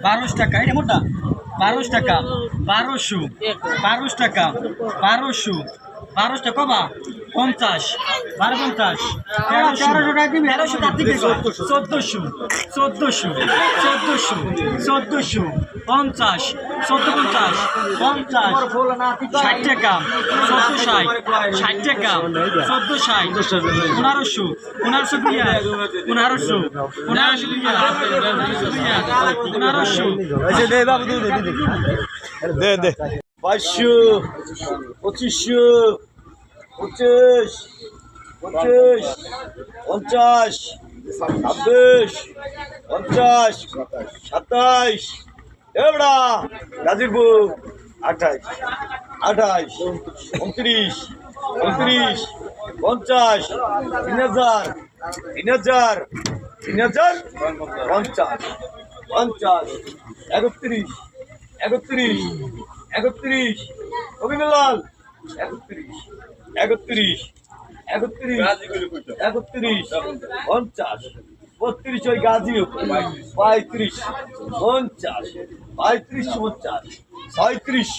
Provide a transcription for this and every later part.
বারোশো টাকা এটা মোটা? বারোশো টাকা বারোশো বারোশো টাকা বারোশো বারোশো টাকা কবা পঞ্চাশ বারো পঞ্চাশ তেরোশো তেরোশো তার চোদ্দোশো চোদ্দোশো চোদ্দোশো চোদ্দোশো পঞ্চাশ চোদ্দ পঞ্চাশ পঞ্চাশ ষাট টাকা চোদ্দ ষাট ষাট টাকা চোদ্দ ষাট পনেরোশো পনেরোশো বিয়া পনেরোশো পনেরোশো বিয়া পনেরোশো দে দে। বাইশশো পঁচিশশো পঁচিশ পঁচিশ পঞ্চাশ ছাব্বিশ পঞ্চাশ সাতাইশ এবড়া গাজীপুর আঠাইশ আঠাইশ উনত্রিশ উনত্রিশ, পঞ্চাশ, তিন হাজার তিন হাজার তিন হাজার, পঞ্চাশ পঞ্চাশ, একত্রিশ একত্রিশ একত্রিশ রবীন্দ্রলাল একত্রিশ একত্রিশ একত্রিশ একত্রিশ, পঞ্চাশ, বত্রিশ ওই গাজী পঁয়ত্রিশ, পঞ্চাশ পঁয়ত্রিশ পঞ্চাশ ছয়ত্রিশ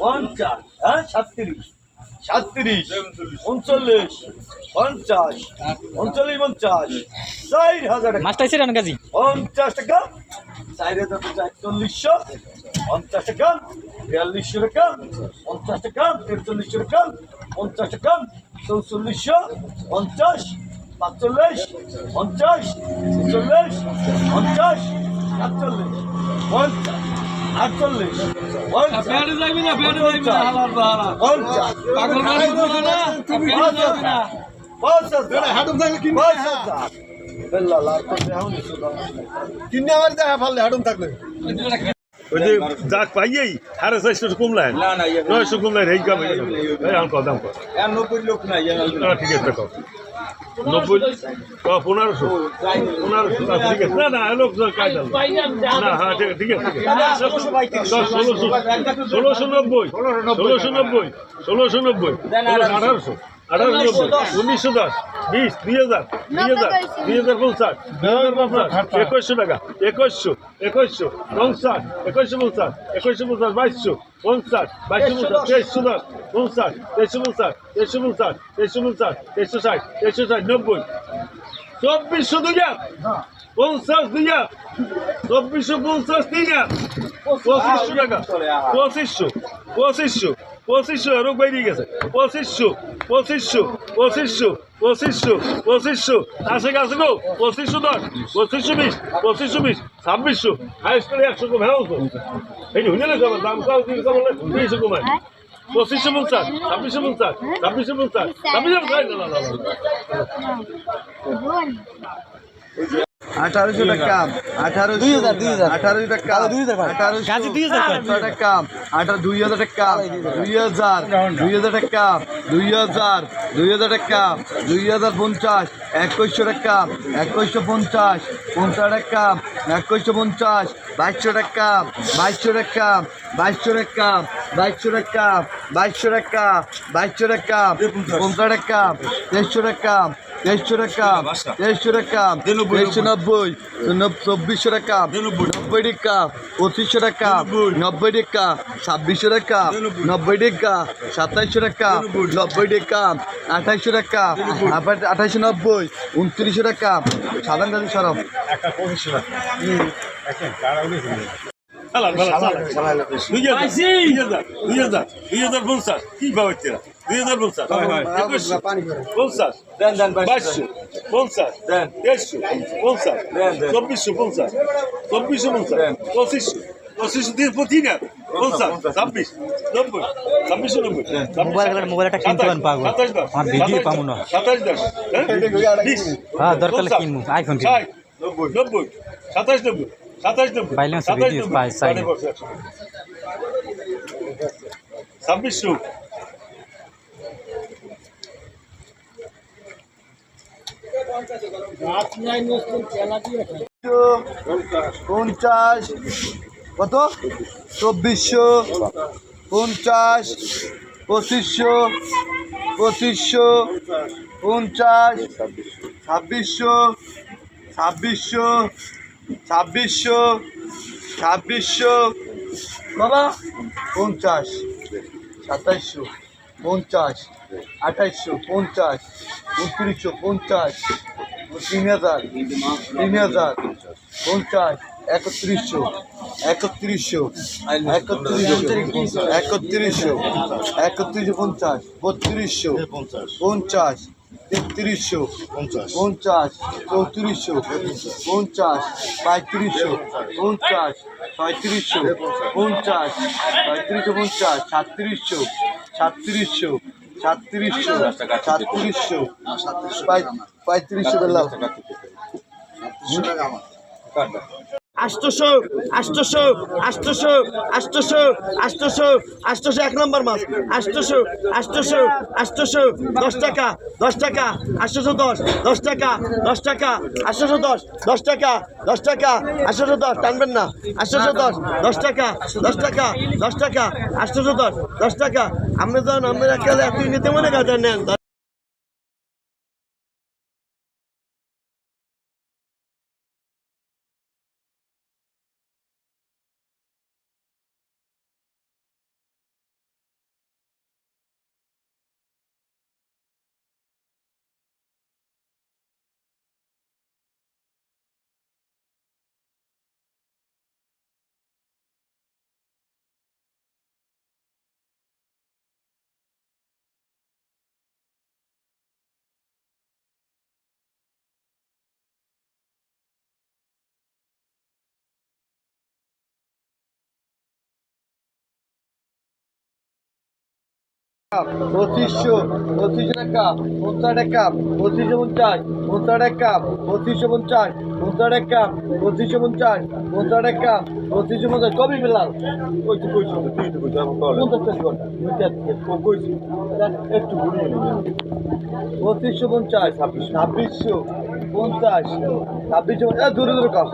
পঞ্চাশ হ্যাঁ সাতত্রিশ সাতত্রিশ উনচল্লিশ পঞ্চাশ উনচল্লিশ পঞ্চাশ চার হাজার টাকা। মাছটা ছিল কাজী পঞ্চাশ টাকা চার হাজার চল্লিশশো পঞ্চাশ টাকা বিয়াল্লিশশো টাকা পঞ্চাশ টাকা তেরচল্লিশশো টাকা পঞ্চাশ টাকা চৌচল্লিশশো পঞ্চাশ পাঁচচল্লিশ পঞ্চাশ ছেচল্লিশ পঞ্চাশ সাতচল্লিশ পঞ্চাশ আটচল্লিশ পঞ্চাশ পঞ্চাশ কিনে আমার দেখা ফাললে হাডুম থাকলে ওই যে যাক পাইয়েই আরে চারশো কমলাই নয়শো কমলাই এই কামে এই আম কর দাম কর নব্বই লোক না ঠিক আছে নব্বই পনেরোশো। পনেরোশো ঠিক আছে। না না না হ্যাঁ ঠিক আছে ঠিক আছে ষোলোশো নব্বই। ষোলোশো নব্বই। ষোলোশো নব্বই। আঠারোশো। আঠারোশো নব্বই উনিশশো দশ। বিশ দুই হাজার দুই হাজার দুই হাজার পঞ্চাশ দুই হাজার পঞ্চাশ একুশশো টাকা একুশশো একুশশো পঞ্চাশ একুশশো পঞ্চাশ একুশশো পঞ্চাশ বাইশশো পঞ্চাশ বাইশশো পঞ্চাশ তেইশশো দশ। পঞ্চাশ তেইশশো পঞ্চাশ তেইশশো পঞ্চাশ তেইশশো পঞ্চাশ তেইশশো ষাট তেইশশো ষাট নব্বই। চব্বিশশো দুইয়া পঞ্চাশ দুইয়া চব্বিশশো পঞ্চাশ তিন পঁচিশশো টাকা। পঁচিশশো পঁচিশশো। পঁচিশশো আরও বেরিয়ে গেছে। পঁচিশশো পঁচিশশো পঁচিশশো পঁচিশশো পঁচিশশো। আসে গেছে গো, পঁচিশশো দশ, পঁচিশশো বিশ পঁচিশশো বিশ, ছাব্বিশশো। হাইস্ট করে একশো কম হ্যাঁ এই হুনে না কমার দাম কাউ তিন কমালে তিনশো কমায় পঁচিশশো পঞ্চাশ, ছাব্বিশশো পঞ্চাশ ছাব্বিশশো পঞ্চাশ। ছাব্বিশশো পঞ্চাশ। না না না আঠারোশো টাকা আঠারোশো দুই হাজার দুই হাজার আঠারোশো টাকা দুই হাজার আঠারোশো দুই হাজার আঠারো দুই হাজার টাকা দুই হাজার দুই হাজার টাকা দুই হাজার দুই হাজার টাকা দুই হাজার পঞ্চাশ একুশশো টাকা একুশশো পঞ্চাশ পঞ্চাশ টাকা একুশশো পঞ্চাশ বাইশশো টাকা বাইশশো টাকা বাইশশো টাকা বাইশশো টাকা বাইশশো টাকা বাইশশো টাকা পঞ্চাশ টাকা তেইশশো টাকা তেইশশো টাকা। তেইশশো টাকা। তেইশশো নব্বই নব- চব্বিশশো টাকা। নব্বই টাকা। পঁচিশশো টাকা। নব্বই টাকা। ছাব্বিশশো টাকা। নব্বই টাকা। সাতাইশশো টাকা। নব্বই টাকা। আঠাইশশো টাকা। আঠাইশশো নব্বই। উনত্রিশশো টাকা। সাধারণ সরব। চালান পাবে। চব্বিশশো পঞ্চাশ চব্বিশশো পঞ্চাশ পঁচিশশো পঁচিশশো তিন তিন ছাব্বিশ নব্বই ছাব্বিশশো নব্বই। মোবাইল মোবাইল একটা কিনতে পারেন পাগল। আমার ভিডিও পাবো না। সাতাশ দশ। হ্যাঁ? হ্যাঁ দরকার কিনবো। আইফোন নব্বই নব্বই সাতাশ নব্বই। পাই, একশো। ছাব্বিশশো পঞ্চাশ কত? চব্বিশশো পঞ্চাশ পঁচিশশো পঁচিশশো পঞ্চাশ ছাব্বিশশো ছাব্বিশশো ছাব্বিশশো ছাব্বিশশো বাবা। পঞ্চাশ সাতাইশশো পঞ্চাশ আঠাইশশো পঞ্চাশ উনত্রিশশো পঞ্চাশ তিন হাজার তিন হাজার পঞ্চাশ একত্রিশশো একত্রিশশো একত্রিশশো একত্রিশশো একত্রিশশো পঞ্চাশ বত্রিশশো পঞ্চাশ তেত্রিশশো পঞ্চাশ। চৌত্রিশশো পঞ্চাশ পঁয়ত্রিশশো পঞ্চাশ পঁয়ত্রিশশো পঞ্চাশ পঁয়ত্রিশশো পঞ্চাশ সাতত্রিশশো সাতত্রিশশো সাতত্রিশশো সাতত্রিশশো পঁয়ত্রিশশো বললাম আষ্টশো আষ্টশো আষ্টশো আষ্টশো আষ্টশো আষ্টশো এক নম্বর মাছ। আষ্টশো আষ্টশো আষ্টশো দশ টাকা দশ টাকা আষ্টশো দশ দশ টাকা দশ টাকা আষ্টশো দশ দশ টাকা দশ টাকা আষ্টশো দশ টানবেন না। আষ্টশো দশ দশ টাকা দশ টাকা দশ টাকা আষ্টশো দশ দশ টাকা। এত নিতে মনে কাজে নেন। পঁচিশশো পঁচিশশো টাকা পঞ্চাশ টাকা পঁচিশশো পঞ্চাশ পঞ্চাশ টাকা পঁচিশশো পঞ্চাশ পঞ্চাশ টাকা পঁচিশশো পঞ্চাশ পঞ্চাশ টাকা পঁচিশশো পঞ্চাশ কবি পেলাম কইছি কইছি তুই তো কইছি আমি পঞ্চাশ কইছি। একটু ঘুরিয়ে পঁচিশশো পঞ্চাশ ছাব্বিশশো। পঞ্চাশ ছাব্বিশশো পঞ্চাশ দূরে দূরে কম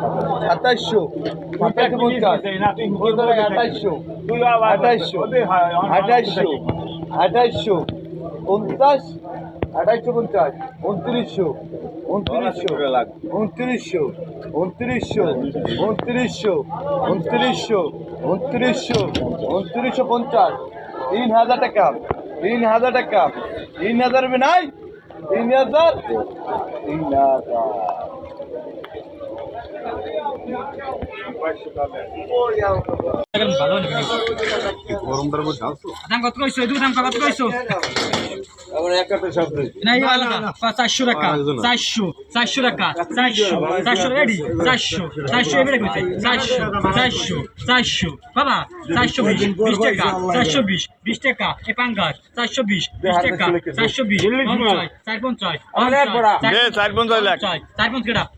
সাতাইশশো সাতাইশশো পঞ্চাশ। আঠাইশশো আঠাইশশো আঠাইশশো। আঠাইশশো পঞ্চাশ আঠাইশশো পঞ্চাশ, উনত্রিশশো উনত্রিশশো উনত্রিশশো উনত্রিশশো উনত্রিশশো উনত্রিশশো উনত্রিশশো উনত্রিশশো পঞ্চাশ, তিন হাজার টাকা, তিন হাজার টাকা, তিন হাজার নাই? তিন হাজার? তিন হাজার। চারশো টাকা চারশো চারশো টাকা চারশো চারশো রেডি চারশো চারশো এবারে চারশো চারশো চারশো বাবা চারশো বিশ বিশ টাকা চারশো বিশ বিশ টাকা এ পাঙ্গাস চারশো বিশ বিশ টাকা চারশো বিশ পঞ্চাশ চার পঞ্চাশ চার পঞ্চাশ চার পঞ্চাশ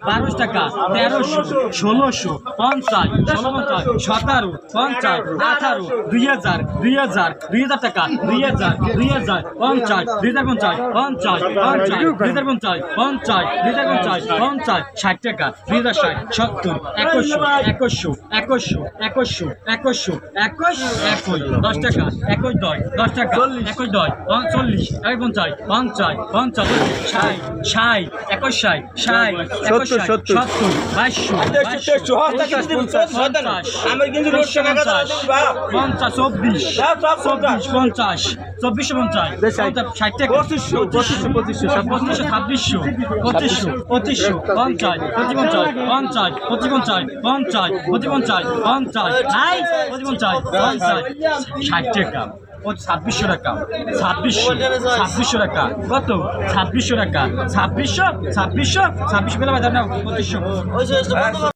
বারোশো টাকা তেরোশো ষোলোশো পঞ্চাশ পঞ্চাশ সতেরো পঞ্চাশ আঠারো দুই হাজার দুই হাজার দুই হাজার টাকা দুই হাজার দুই হাজার পঞ্চাশ দুই হাজার পঞ্চাশ পঞ্চাশ পঞ্চাশ দুই হাজার পঞ্চাশ পঞ্চাশ দুই হাজার পঞ্চাশ পঞ্চাশ ষাট টাকা দুই হাজার ষাট সত্তর একুশশো একুশশো একুশশো একুশশো একুশশো একুশ একুশ দশ টাকা একুশ দশ দশ টাকা একুশ দশ পঞ্চ- চল্লিশ এক পঞ্চাশ পঞ্চাশ পঞ্চাশ ষাট ষাট একুশ ষাট ষাট একুশ পঞ্চাশ চব্বিশ চব্বিশ পঞ্চাশ চব্বিশশো পঞ্চাশ ষাট টাকা। পঁচিশশো পঁচিশশো পঁচিশশো পঁচিশশো। ছাব্বিশশো পঁচিশশো পঁচিশশো পঞ্চাশ পঁচিপঞ্চাশ পঞ্চাশ পঁচিপঞ্চাশ পঞ্চাশ পঞ্চাশ পঁচিপঞ্চাশ পঞ্চাশ ষাট টাকা। ছাব্বিশশো টাকা। ছাব্বিশশো ছাব্বিশশো টাকা। কত? ছাব্বিশশো টাকা। ছাব্বিশশো ছাব্বিশশো ছাব্বিশশো পেলাম পঁচিশশো।